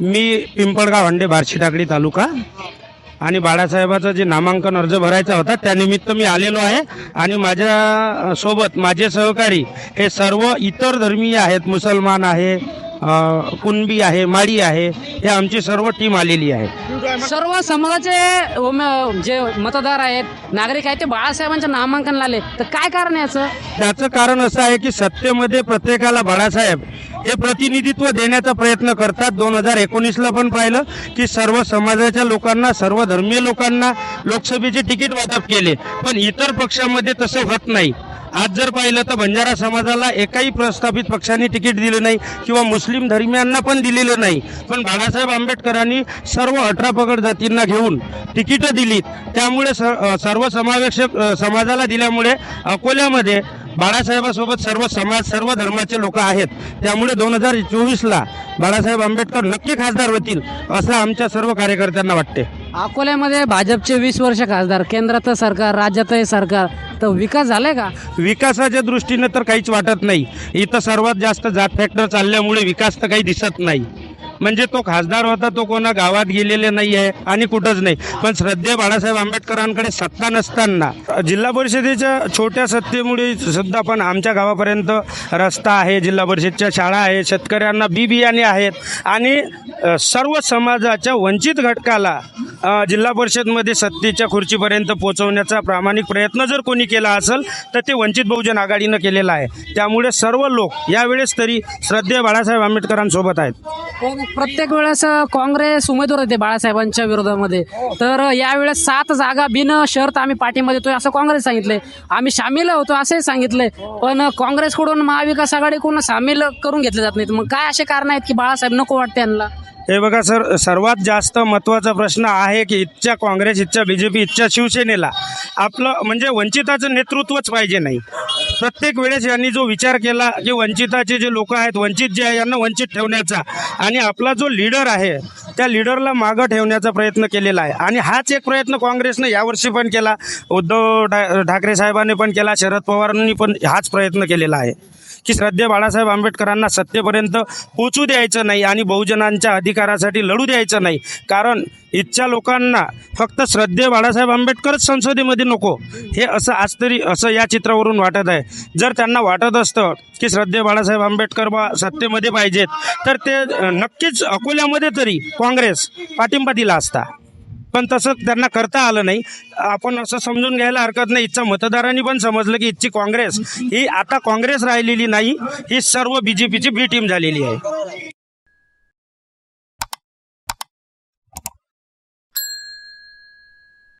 मी पिंपळगाव हंडे बार्शी टाकडी तालुका आणि बाळासाहेबाचं जे नामांकन अर्ज भरायचा होता त्यानिमित्त मी आलेलो आहे. आणि माझ्या सोबत माझे सहकारी हे सर्व इतर धर्मीय आहेत मुसलमान आहे कुणबी आहे माळी आहे हे आमची सर्व टीम आलेली आहे. सर्व समाजाचे उमे- जे मतदार आहेत नागरिक आहेत ते बाळासाहेबांच्या नामांकन आले तर काय कारण आहे याचं? त्याचं कारण असं आहे की सत्तेमध्ये प्रत्येकाला बाळासाहेब हे प्रतिनिधित्व देण्याचा प्रयत्न करतात. दोन हजार एकोणीसला पण पाहिलं की सर्व समाजाच्या लोकांना सर्व धर्मीय लोकांना लोकसभेचे तिकीट वाटप केले. पण इतर पक्षामध्ये तसं होत नाही. आज जर पाहिलं तर बंजारा समाजाला एकाही प्रस्थापित पक्षाने तिकीट दिलं नाही किंवा मुस्लिम धर्मियांना पण दिलेलं नाही. पण बाळासाहेब आंबेडकरांनी सर्व अठरा पगड जातींना घेऊन तिकीटं दिलीत. त्यामुळे स- सर्व समावेशक समाजाला दिल्यामुळे अकोल्यामध्ये बाळासाहेबासोबत सर्व समाज सर्व धर्माचे लोक आहेत. त्यामुळे दोन हजार चोवीसला बाळासाहेब आंबेडकर नक्की खासदार होतील असं आमच्या सर्व कार्यकर्त्यांना वाटते. अकोल्यामध्ये भाजपचे वीस वर्ष खासदार केंद्रात सरकार राज्यातही सरकार. तर विकास झालाय का? विकासाच्या दृष्टीने तर काहीच वाटत नाही. इथं सर्वात जास्त जात फॅक्टर चालल्यामुळे विकास तर काही दिसत नाही. म्हणजे तो खासदार होता तो कोणा गावात गेलेले नाही आहे आणि कुठंच नाही. पण श्रद्धे बाळासाहेब आंबेडकरांकडे सत्ता नसताना जिल्हा परिषदेच्या छोट्या सत्तेमुळे सुद्धा पण आमच्या गावापर्यंत रस्ता आहे जिल्हा परिषदच्या शाळा आहे शेतकऱ्यांना बी बियाणे आहेत आणि सर्व समाजाच्या वंचित घटकाला जिल्हा परिषदमध्ये सत्तेच्या खुर्चीपर्यंत पोहोचवण्याचा प्रामाणिक प्रयत्न जर कोणी केला असेल तर ते वंचित बहुजन आघाडीनं केलेला आहे. त्यामुळे सर्व लोक यावेळेस तरी श्रद्धेय बाळासाहेब आंबेडकरांसोबत आहेत. प्रत्येक वेळेस काँग्रेस उमेदवार येते बाळासाहेबांच्या विरोधामध्ये. तर यावेळेस सात जागा बिन शर्त आम्ही पाठिंबा देतोय असं काँग्रेस सांगितलंय. आम्ही सामील होतो असंही सांगितलंय. पण काँग्रेसकडून महाविकास आघाडीकडून सामील करून घेतले जात नाहीत. मग काय असे कारण आहेत की बाळासाहेब नको वाटते यांना? हे बघा सर सर्वात जास्त महत्त्वाचा प्रश्न आहे की इथच्या काँग्रेस इथच्या बी जे पी इथच्या शिवसेनेला आपलं म्हणजे वंचिताचं नेतृत्वच पाहिजे नाही. प्रत्येक वेळेस यांनी जो विचार केला की वंचिताचे जे लोक आहेत वंचित जे आहे यांना वंचित ठेवण्याचा. आणि आपला जो लीडर आहे त्या लीडरला मागं ठेवण्याचा प्रयत्न केलेला आहे. आणि हाच एक प्रयत्न काँग्रेसनं यावर्षी पण केला उद्धव ठाकरे साहेबांनी पण केला शरद पवारांनी पण हाच प्रयत्न केलेला आहे. की श्रद्धे बाळासाहेब आंबेडकरांना सत्तेपर्यंत पोचू द्यायचं नाही आणि बहुजनांच्या अधिकारासाठी लढू द्यायचं नाही. कारण इथच्या लोकांना फक्त श्रद्धे बाळासाहेब आंबेडकरच संसदेमध्ये नको. हे असं आज तरी असं या चित्रावरून वाटत आहे. जर त्यांना वाटत असतं की श्रद्धे बाळासाहेब आंबेडकर बा सत्तेमध्ये पाहिजेत तर ते नक्कीच अकोल्यामध्ये तरी काँग्रेस पाठिंबा दिला असता. पण तसं त्यांना करता आलं नाही. आपण असं समजून घ्यायला हरकत नाही. इथच्या मतदारांनी पण समजलं की इथची काँग्रेस ही आता काँग्रेस राहिलेली नाही. ही सर्व बी जे पीची बी टीम झालेली आहे.